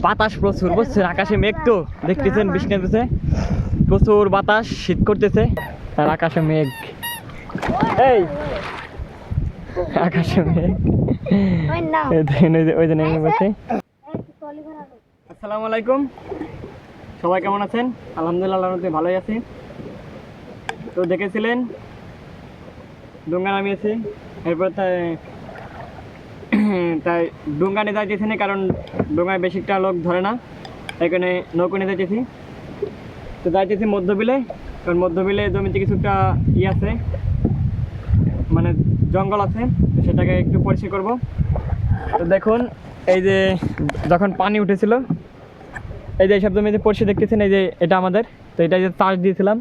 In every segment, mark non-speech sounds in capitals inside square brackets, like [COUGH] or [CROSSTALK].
বাতাস প্রচুর বুঝছেন? আকাশে মেঘ তো দেখতেছেন বৃষ্টি নামতেছে। প্রচুর বাতাস শীত করতেছে। আর আকাশে মেঘ। এই! আকাশে মেঘ। ওই যে- নেমে আসসালামু আলাইকুম। সবাই কেমন আছেন? আলহামদুলিল্লাহ আল্লাহর ভালোই আছি। তো দেখেছিলেন? ডুঙ্গা নামিয়েছি। এরপর তাই তাই ডুঙ্গা নিয়ে যাইতেছি না, কারণ ডুঙ্গায় বেশিটা লোক ধরে না এখানে নৌকো নিয়ে যাইতেছি। তো যাইতেছি মধ্যবিলে, কারণ মধ্যবিলে জমিতে কিছুটা ই আছে মানে জঙ্গল আছে সেটাকে একটু পরিষ্কার করব। তো দেখুন, এই যে যখন পানি উঠেছিল, এই যে এইসব জমিতে পরিষ্কার দেখতেছেন, এই যে এটা আমাদের, তো এটা যে চাষ দিয়েছিলাম।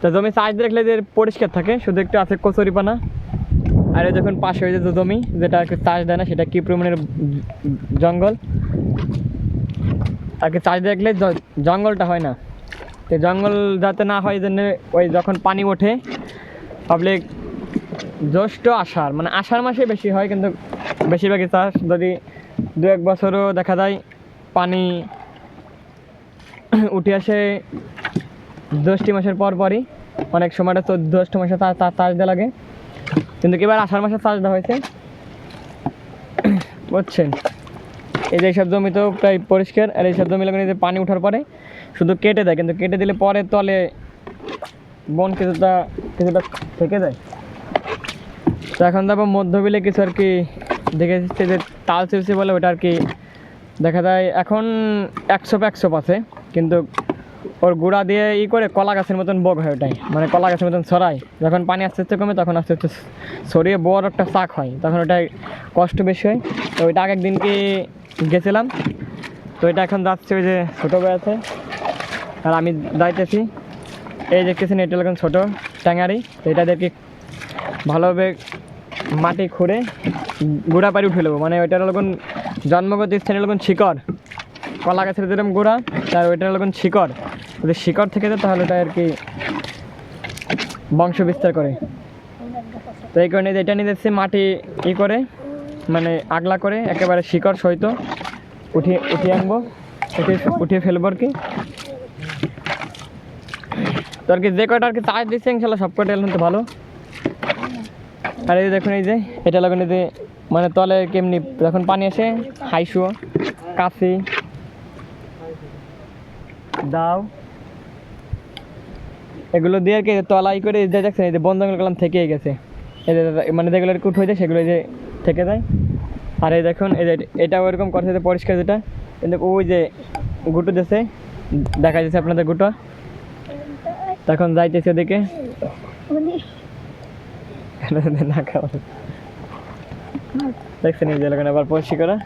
তো জমি চাষ দেখলে যে পরিষ্কার থাকে, শুধু একটু আছে কচুরিপানা আর দেখুন পাশে ওই যে জমি, যেটা আর কি চাষ দেয় না, সেটা কি পরিমাণের জঙ্গল। আর কি চাষ দিয়ে রাখলে জঙ্গলটা হয় না। তো জঙ্গল যাতে না হয় জন্য ওই যখন পানি ওঠে পাবলিক জ্যৈষ্ঠ আষাঢ় মানে আষাঢ় মাসে বেশি হয়, কিন্তু বেশিরভাগই চাষ যদি দু এক বছরও দেখা যায়, পানি [CLEARS THROAT] উঠে আসে জ্যৈষ্ঠ মাসের পর পরই। অনেক সময়টা তো জ্যৈষ্ঠ মাসে চাষ দেওয়া লাগে। কিন্তু এবার আষাঢ় মাসে চাষ দেওয়া হয়েছে? বুঝছেন? এই যে এইসব জমি তো প্রায় পরিষ্কার, আর এইসব জমি লাগানো যে পানি ওঠার পরে শুধু কেটে দেয়, কিন্তু কেটে দিলে পরে তলে বন কিছুটা কিছুটা থেকে যায়। তো এখন তারপর মধ্যবিলে কিছু আর কি দেখে যে তাল চিপসি বলে ওটা আর কি দেখা যায় এখন একশো একশো আছে কিন্তু ওর গুঁড়া দিয়ে ই করে কলা গাছের মতন বগ হয় ওটাই। মানে কলা গাছের মতন ছড়ায়। যখন পানি আস্তে আস্তে কমে, তখন আস্তে আস্তে ছড়িয়ে বড় একটা শাক হয়। তখন ওটাই কষ্ট বেশি হয়। তো ওইটা আগের দিন কি গেছিলাম। তো এটা এখন যাচ্ছে ওই যে ছোটো আছে। আর আমি যাইতেছি। এই দেখতেছেন, এটা এখন ছোটো ট্যাঙারি। তো এটা দেখি ভালোভাবে মাটি খুঁড়ে গুঁড়া পাড়ি উঠে নেব। মানে ওইটার লোকন জন্মগত স্থানীয় লোকন শিকড়। কলা গাছের যেরকম গুঁড়া, তার ওইটার লোকন শিকড়। যদি শিকড় থেকে যায়, তাহলে ওটা আর কি বংশ বিস্তার করে। তো এই কারণে এটা নিয়ে যাচ্ছে মাটি ই করে মানে আগলা করে, একেবারে শিকড় সহিত উঠিয়ে উঠিয়ে আনব, উঠিয়ে উঠিয়ে ফেলব আর কি। তো আর কি যে কয়টা আর কি চার্জ দিচ্ছে ইনশাল্লাহ সব কয়টা এলাম তো ভালো। আর এই দেখুন, এই যে এটা লাগানো এই যে মানে তলে কেমনি, যখন পানি আসে হাইসো কাশি। দাও। এগুলো দিয়ে আর কি তলাই করে যে দেখছেন, এই যে বন্ধ কলাম থেকে গেছে। এই যে মানে যেগুলো কুট হয়ে যায়, সেগুলো যে থেকে যায়। আর এই দেখুন, এই যে এটা ওরকম করছে যে পরিষ্কার যেটা। কিন্তু ওই যে গুটো দিয়েছে, দেখা যাচ্ছে আপনাদের গুটো। তখন যাইতেছে ওদিকে। না খাওয়া দেখছেন এই যে আবার পরিষ্কার করা।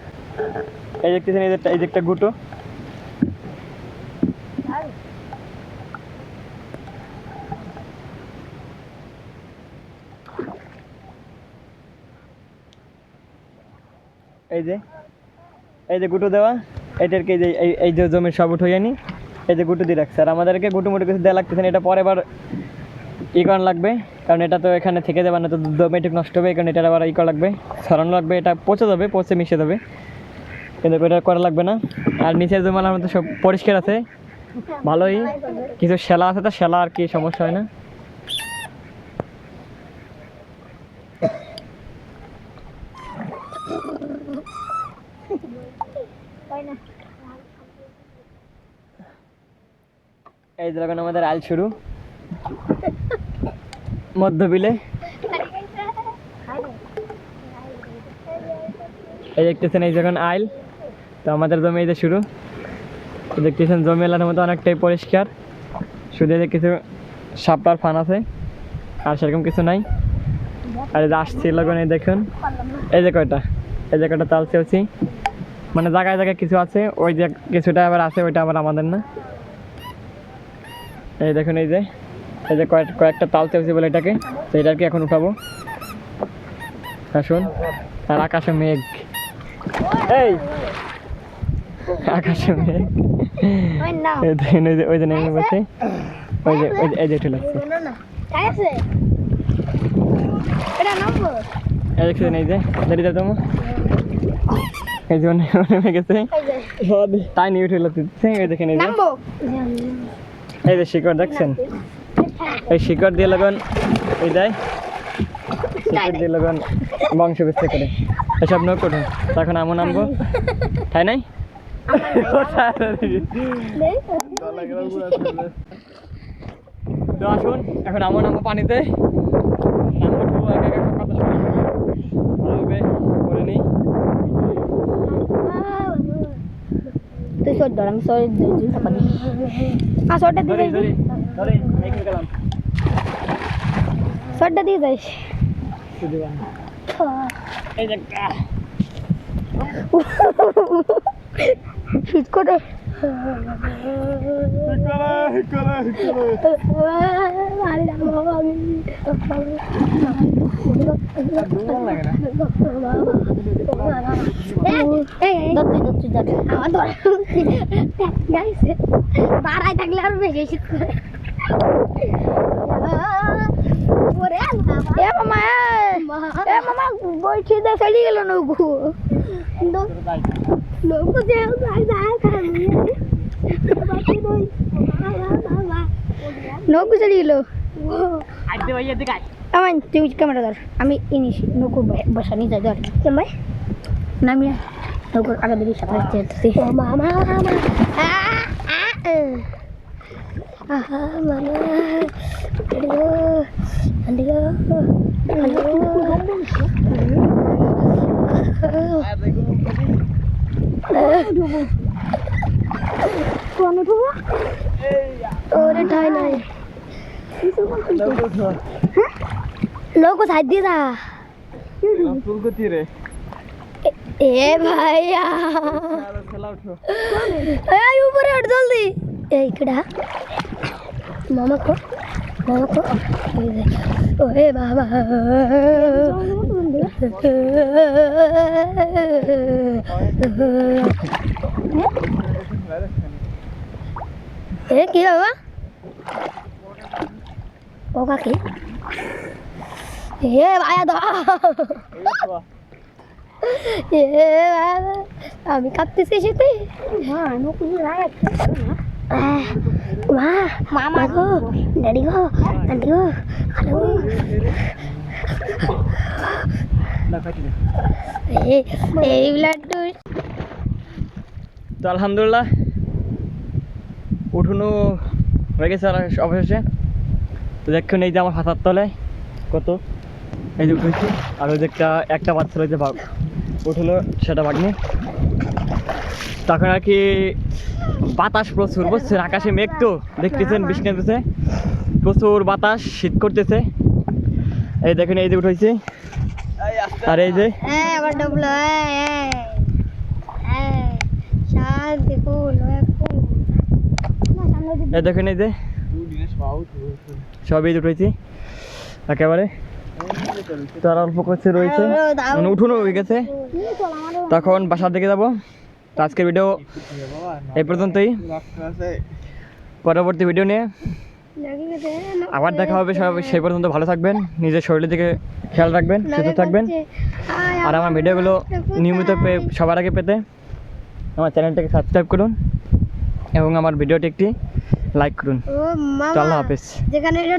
এই দেখতেছেন এই যে একটা গুটো। এই যে এই যে গুটো দেওয়া, এটারকে যে, এই- যে জমির সব উঠে জানি এই যে গুটো দিয়ে রাখছে। আর আমাদেরকে গুটো মুটো কিছু দেওয়া লাগতেছে না, এটা পরে আবার ই করা লাগবে, কারণ এটা তো এখানে থেকে যাবে না, তো জমিটুক নষ্ট হবে কারণ এটা আবার ই করা লাগবে। সরানো লাগবে, এটা পচে যাবে, পচে মিশে যাবে। কিন্তু এটা করা লাগবে না। আর নিচের জমালার মধ্যে সব পরিষ্কার আছে, ভালোই। কিছু শেলা আছে, তো শেলা আর কি সমস্যা হয় না। এই যে এখন আমাদের আল শুরু। মধ্যবিলে। এই দেখতেছেন, এই যখন আইল। তো আমাদের জমি এই যে শুরু। দেখতেছেন, জমি এলাকার মতো অনেকটাই পরিষ্কার। শুধু যে কিছু সাপটার ফান আছে, আর সেরকম কিছু নাই। আর আসছি লগন এই দেখুন। এই যে কয়টা? এই যে কয়টা তাল চেয়েছি মানে জায়গায় জায়গায় কিছু আছে ওই যে কিছুটা আবার আছে ওইটা আবার আমাদের না এই দেখুন এই যে এই যে কয়েক কয়েকটা তাল চেয়েছি বলে এটাকে তো এটাকে এখন উঠাবো আসুন আর আকাশে মেঘ এই আকাশে মেঘ এই দেখুন ওই যে ওই যে নেমে গেছে ওই যে ওই যে এই যে উঠে লাগছে এটা এই দেখছেন এই যে দাঁড়িয়ে দাও তোমার এই যে নেমে গেছে। তাই নিয়ে উঠে দিচ্ছে এই দেখেন এই যে। এই যে শিকড় দেখছেন? এই শিকড় দিয়ে লগন। এই দেয়। শিকড় দিয়ে লগন। বংশ বিস্তার করে। এসব নৌক ওঠে তখন আমও নামবো। তাই নাই? তো আসুন এখন আমও নামবো পানিতে। নামবো উঠবো একা একা কত সময় ভালোভাবে করে নিই। তুই সর ধর আমি সর জুতা পানি আর সরটা দিয়ে ধরি ধরি ধরি গেলাম। সরটা দিয়ে যাইস এই যে আহ, করে। বাড়াই থাকলে আর বেশি মামা এ মামা বইছি দে চলি গেল নৌকু নৌকু যে নৌকু চলে গেল আইতে ভাই এদিকে আয়। আমার তুই ক্যামেরা ধর আমি ইনিস নৌকু বসা নিয়ে যাই ধর কেমন নামি নৌকুর আগে দিবি সাথে যেতেছি মামা মামা আহা মামা আন্ডিগো আন্ডিগো কোন উঠবো ওরে ঠাই নাই লোক কোথায় দিয়ে দা ফুলকতি রে। এ ভাইয়া। এই উপরে উঠ জলদি। এই কেডা? মামা কো মামা কো। ওরে বাবা। এ কি বাবা? ও কাকি এ ভাইয়া দা এ আমি কাঁদতেছি সেতে মা মা মামা গো ড্যাডি গো আন্টি গো হ্যালো। এই ব্লাড্ডু তো আলহামদুলিল্লাহ উঠুনো হয়ে গেছে অবশেষে। তো দেখুন এই যে আমার হাতার তলে কত? এই যে উঠেছি। আর ওই যে একটা একটা বাচ্চা রয়েছে বাঘ। উঠল সেটা বাঘনি তখন আর কি বাতাস প্রচুর বুঝছেন? আকাশে মেঘ তো দেখতেছেন? বৃষ্টি নামতেছে। প্রচুর বাতাস শীত করতেছে। এই দেখেন এই যে উঠেছি। আর এই যে এই দেখেন এই যে সবই উঠেছি একেবারে? তার অল্প করছে, রয়েছে। মানে উঠুনো হয়ে গেছে। তখন বাসার দিকে যাব। তো আজকের ভিডিও এই পর্যন্তই। পরবর্তী ভিডিও নিয়ে আবার দেখা হবে। সব সেই পর্যন্ত ভালো থাকবেন, নিজের শরীরের দিকে খেয়াল রাখবেন, সুস্থ থাকবেন। আর আমার ভিডিওগুলো নিয়মিত সবার আগে পেতে আমার চ্যানেলটাকে সাবস্ক্রাইব করুন। এবং আমার ভিডিওটি একটি লাইক করুন ও আল্লাহ হাফেজ যেখানে এটা